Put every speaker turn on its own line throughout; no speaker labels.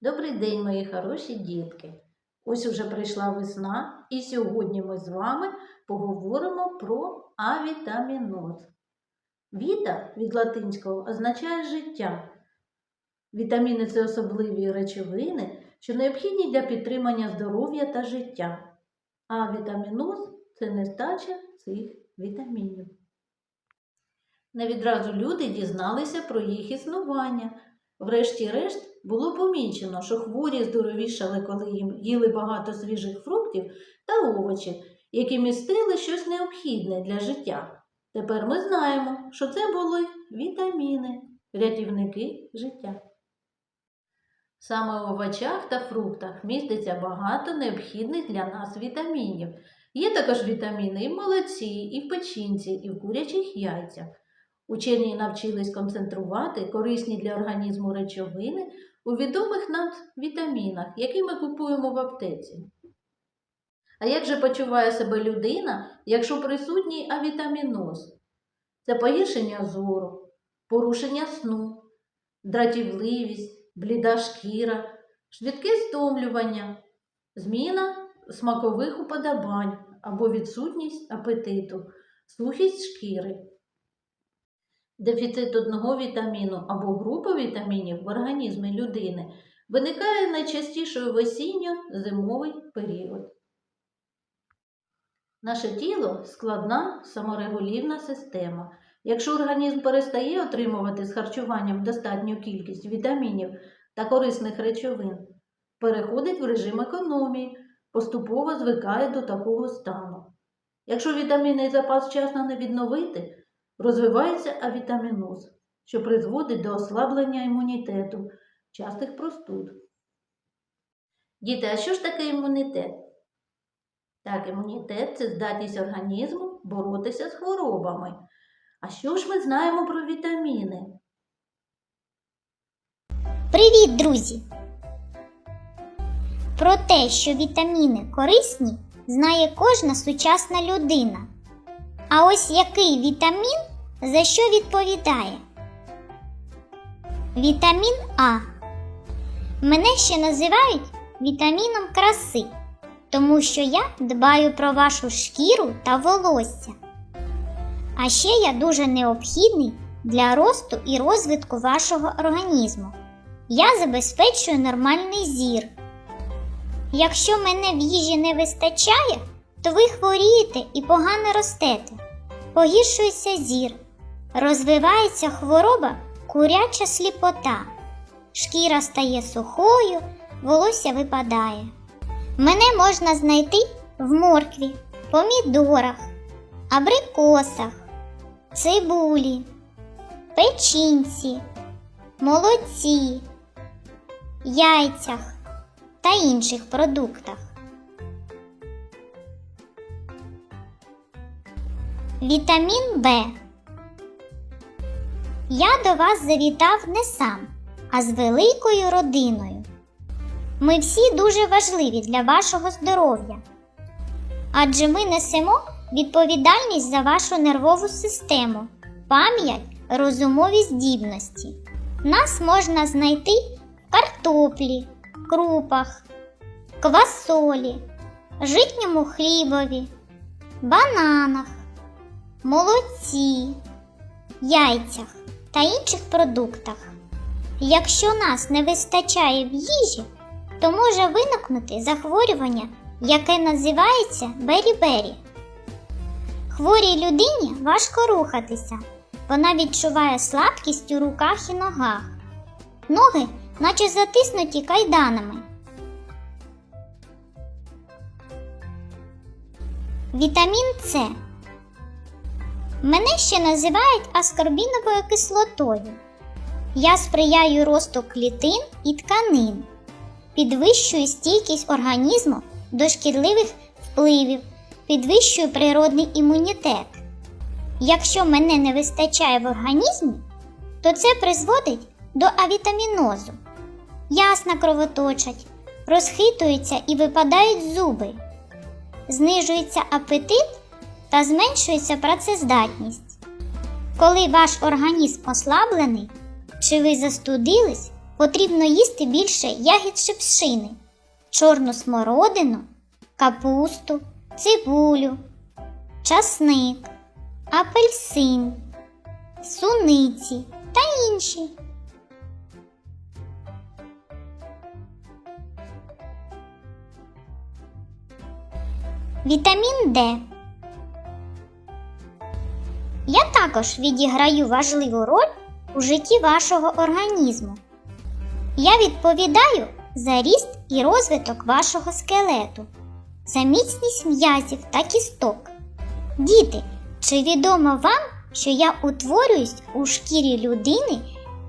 Добрий день, мої хороші дітки! Ось уже прийшла весна, і сьогодні ми з вами поговоримо про авітаміноз. Віта від латинського означає життя. Вітаміни це особливі речовини, що необхідні для підтримання здоров'я та життя. А вітаміноз це нестача цих вітамінів. Не відразу люди дізналися про їх існування. Врешті-решт було помічено, що хворі здоровішали, коли їм їли багато свіжих фруктів та овочів, які містили щось необхідне для життя. Тепер ми знаємо, що це були вітаміни, рятівники життя. Саме в овочах та фруктах міститься багато необхідних для нас вітамінів. Є також вітаміни і в молоці, і в печінці, і в курячих яйцях. Учені навчились концентрувати корисні для організму речовини у відомих нам вітамінах, які ми купуємо в аптеці. А як же почуває себе людина, якщо присутній авітаміноз? Це погіршення зору, порушення сну, дратівливість, бліда шкіра, швидке стомлювання, зміна смакових уподобань або відсутність апетиту, сухість шкіри. Дефіцит одного вітаміну або групи вітамінів в організмі людини виникає найчастіше у весінньо-зимовий період. Наше тіло складна саморегулівна система. Якщо організм перестає отримувати з харчуванням достатню кількість вітамінів та корисних речовин, переходить в режим економії, поступово звикає до такого стану. Якщо вітамінний запас вчасно не відновити, розвивається авітаміноз, що призводить до ослаблення імунітету, частих простуд. Діти, а що ж таке імунітет? Так, імунітет це здатність організму боротися з хворобами. А що ж ми знаємо про вітаміни?
Привіт, друзі! Про те, що вітаміни корисні, знає кожна сучасна людина. А ось який вітамін за що відповідає? Вітамін А. Мене ще називають вітаміном краси, тому що я дбаю про вашу шкіру та волосся. А ще я дуже необхідний для росту і розвитку вашого організму. Я забезпечую нормальний зір. Якщо мене в їжі не вистачає, то ви хворієте і погано ростете. Погіршується зір, розвивається хвороба куряча сліпота, шкіра стає сухою, волосся випадає. Мене можна знайти в моркві, помідорах, абрикосах, цибулі, печінці, молоці, яйцях та інших продуктах. Вітамін Б. Я до вас завітав не сам, а з великою родиною. Ми всі дуже важливі для вашого здоров'я, адже ми несемо відповідальність за вашу нервову систему, пам'ять, розумові здібності. Нас можна знайти в картоплі, крупах, квасолі, житньому хлібові, бананах, молоці, яйцях та інших продуктах. Якщо нас не вистачає в їжі, то може виникнути захворювання, яке називається бері-бері. Хворій людині важко рухатися. Вона відчуває слабкість у руках і ногах. Ноги, наче затиснуті кайданами. Вітамін С. Мене ще називають аскорбіновою кислотою. Я сприяю росту клітин і тканин, підвищую стійкість організму до шкідливих впливів, підвищую природний імунітет. Якщо мене не вистачає в організмі, то це призводить до авітамінозу. Ясна кровоточать, розхитуються і випадають зуби, знижується апетит та зменшується працездатність. Коли ваш організм ослаблений, чи ви застудились, потрібно їсти більше ягід шипшини, чорну смородину, капусту, цибулю, часник, апельсин, суниці та інші. Вітамін Д. Я також відіграю важливу роль у житті вашого організму. Я відповідаю за ріст і розвиток вашого скелету, за міцність м'язів та кісток. Діти, чи відомо вам, що я утворююсь у шкірі людини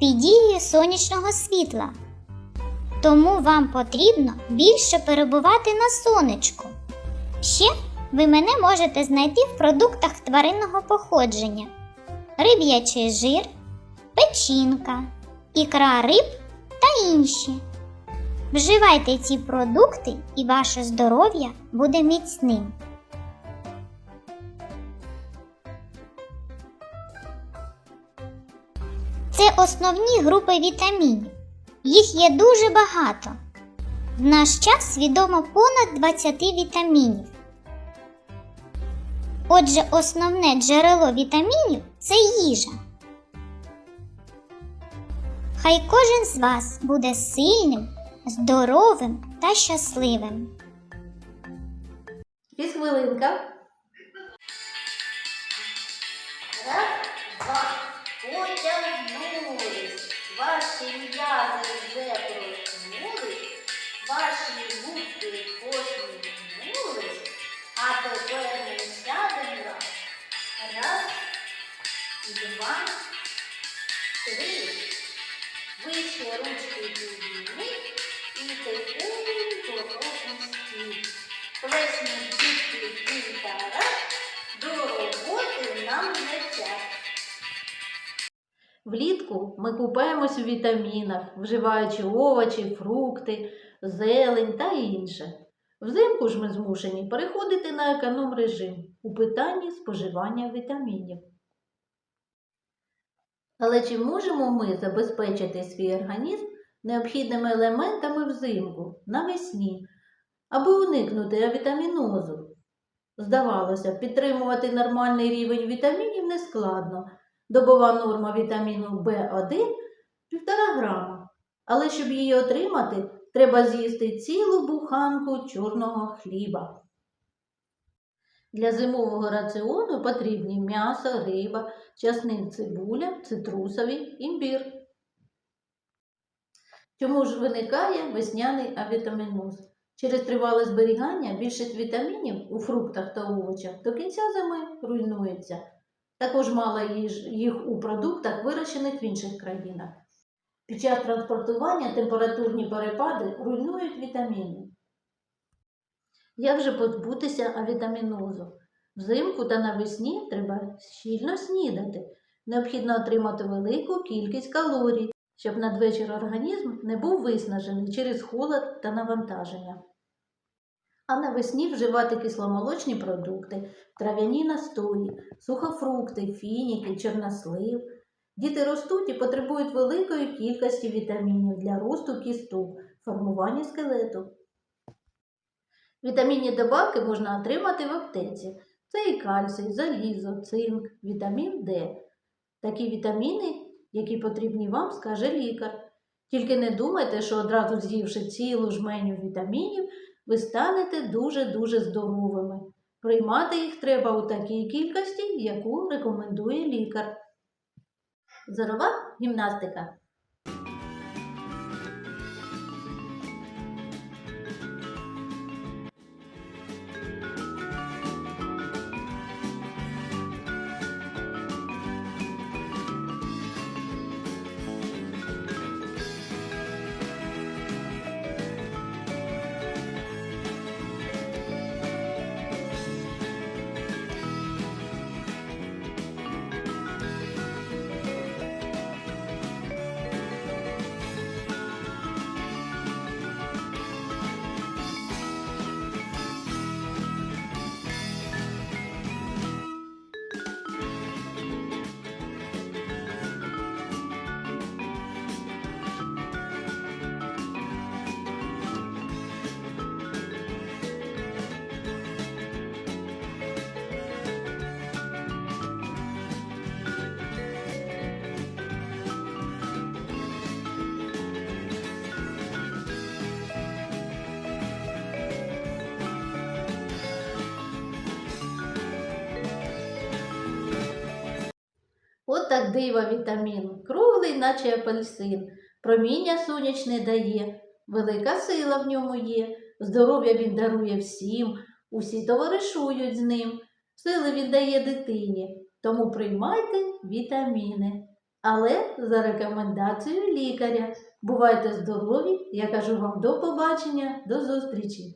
під дією сонячного світла? Тому вам потрібно більше перебувати на сонечку. Ще ви мене можете знайти в продуктах тваринного походження: риб'ячий жир, печінка, ікра риб та інші. Вживайте ці продукти і ваше здоров'я буде міцним. Це основні групи вітамінів. Їх є дуже багато. В наш час відомо понад 20 вітамінів. Отже, основне джерело вітамінів це їжа. Хай кожен з вас буде сильним, здоровим та щасливим.
Фізхвилинка. Раз, два, потягнулись. Ваші м'язи вже проснулись, ваші губки посміхнулись, а тепер два, три. Вище ручки підійми і тихенько опусти. Плесні дітки кілька раз, до роботи нам не час. Влітку ми купаємось у вітамінах, вживаючи овочі, фрукти, зелень та інше. Взимку ж ми змушені переходити на економ режим у питанні споживання вітамінів. Але чи можемо ми забезпечити свій організм необхідними елементами взимку, навесні, аби уникнути авітамінозу? Здавалося, підтримувати нормальний рівень вітамінів нескладно. Добова норма вітаміну В1 1,5 грама. Але щоб її отримати, треба з'їсти цілу буханку чорного хліба. Для зимового раціону потрібні м'ясо, риба, часник, цибуля, цитрусовий, імбір. Чому ж виникає весняний авітаміноз? Через тривале зберігання більшість вітамінів у фруктах та овочах до кінця зими руйнується. Також мало їх у продуктах, вирощених в інших країнах. Під час транспортування температурні перепади руйнують вітаміни. Як же позбутися авітамінозу? Взимку та навесні треба щільно снідати. Необхідно отримати велику кількість калорій, щоб надвечір організм не був виснажений через холод та навантаження. А навесні вживати кисломолочні продукти, трав'яні настої, сухофрукти, фініки, чорнослив. Діти ростуть і потребують великої кількості вітамінів для росту кісток, формування скелету. Вітамінні добавки можна отримати в аптеці. Це і кальцій, залізо, цинк, вітамін Д. Такі вітаміни, які потрібні вам, скаже лікар. Тільки не думайте, що одразу з'ївши цілу жменю вітамінів, ви станете дуже-дуже здоровими. Приймати їх треба у такій кількості, яку рекомендує лікар. Зорова гімнастика. Так дива вітамін, круглий, наче апельсин, проміння сонячне дає, велика сила в ньому є, здоров'я він дарує всім, усі товаришують з ним, сили він дає дитині, тому приймайте вітаміни. Але за рекомендацією лікаря. Бувайте здорові, я кажу вам до побачення, до зустрічі!